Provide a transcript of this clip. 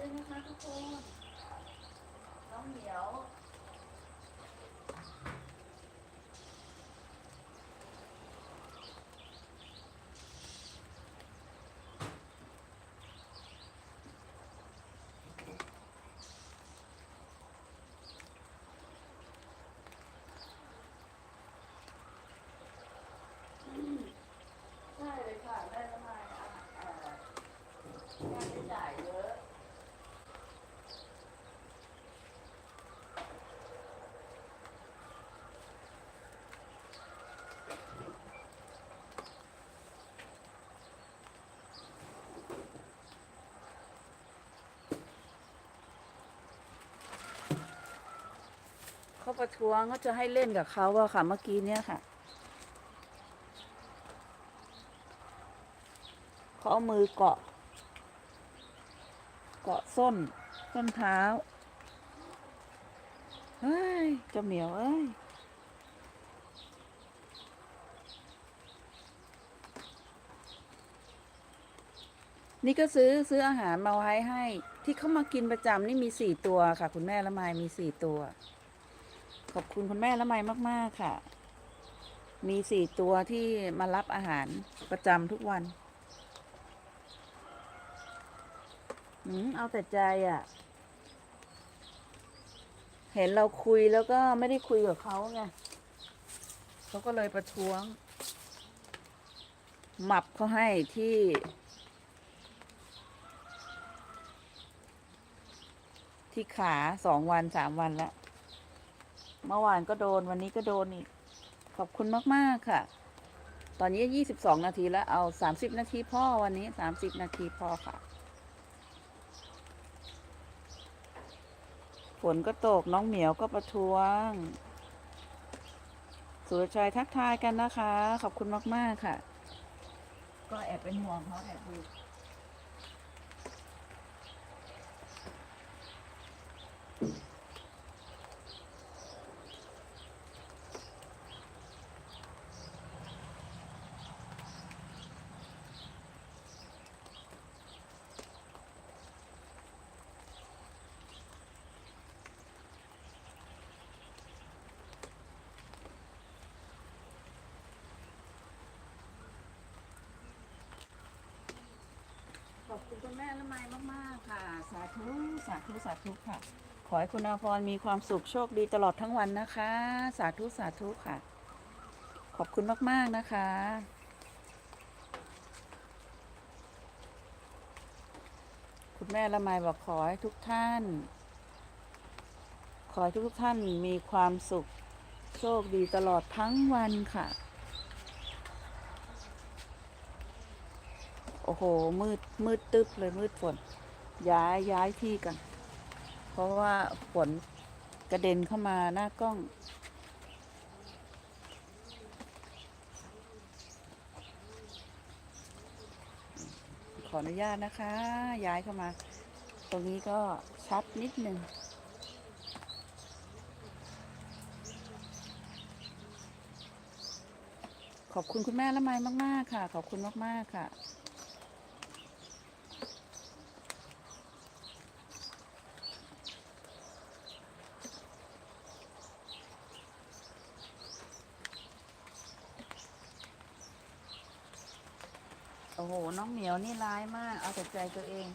เลยนะคะทุกคนน้องเหมียวใช่เลยค่ะแม่ทำไมอะอ่อค่าใช้จ่าย เขาประท้วงเขาจะให้เล่นกับเขาอะค่ะเมื่อกี้เนี้ยค่ะเขาเอามือเกาะ เกาะส้นส้นเท้าเฮ้ยเจ้าเหมียวเอ้ยนี่ก็ซื้อซื้ออาหารมาไว้ให้ ที่เขามากินประจำนี่มีสี่ตัวค่ะ คุณแม่ละไมมีสี่ตัว ขอบคุณคุณแม่ละไมมาก ๆ ค่ะ มีสี่ตัวที่มารับอาหารประจำทุกวันอืมเอาแต่ใจอะ เห็นเราคุยแล้วก็ไม่ได้คุยกับเขาไงเขาก็เลยประท้วง หมับเขาให้ที่ที่ขาสองวันสามวันแล้ว เมื่อวานก็โดนวันนี้ก็โดนอีก ขอบคุณมาก ๆ ค่ะ ตอนนี้ยี่สิบสองนาทีแล้วเอาสามสิบนาทีพ่อวันนี้สามสิบนาทีพ่อค่ะ ฝนก็ตกน้องเหมียวก็ประท้วง สุรชัยทักทายกันนะคะ ขอบคุณมาก ๆ ค่ะ ก็แอบเป็นห่วงเขาแอบดู ขอบคุณคุณแม่ละไมมาก ๆ ค่ะ สาธุ สาธุ สาธุค่ะ ขอให้คุณอาพรมีความสุขโชคดีตลอดทั้งวันนะคะ สาธุ สาธุค่ะ ขอบคุณมาก ๆ นะคะ คุณแม่ละไมบอกขอให้ทุกท่าน ขอให้ทุกท่านมีความสุขโชคดีตลอดทั้งวันค่ะ โอ้โห มืด มืดตึ๊บเลยมืดฝน ย้ายย้ายที่กัน เพราะว่าฝนกระเด็นเข้ามาหน้ากล้อง ขออนุญาตนะคะ ย้ายเข้ามา ตรงนี้ก็ชัดนิดนึงขอบคุณคุณแม่ละไมมาก ๆ ค่ะ ขอบคุณมาก ๆ ค่ะ โอ้โห น้องเหมียวนี่ร้ายมาก เอาแต่ใจตัวเอง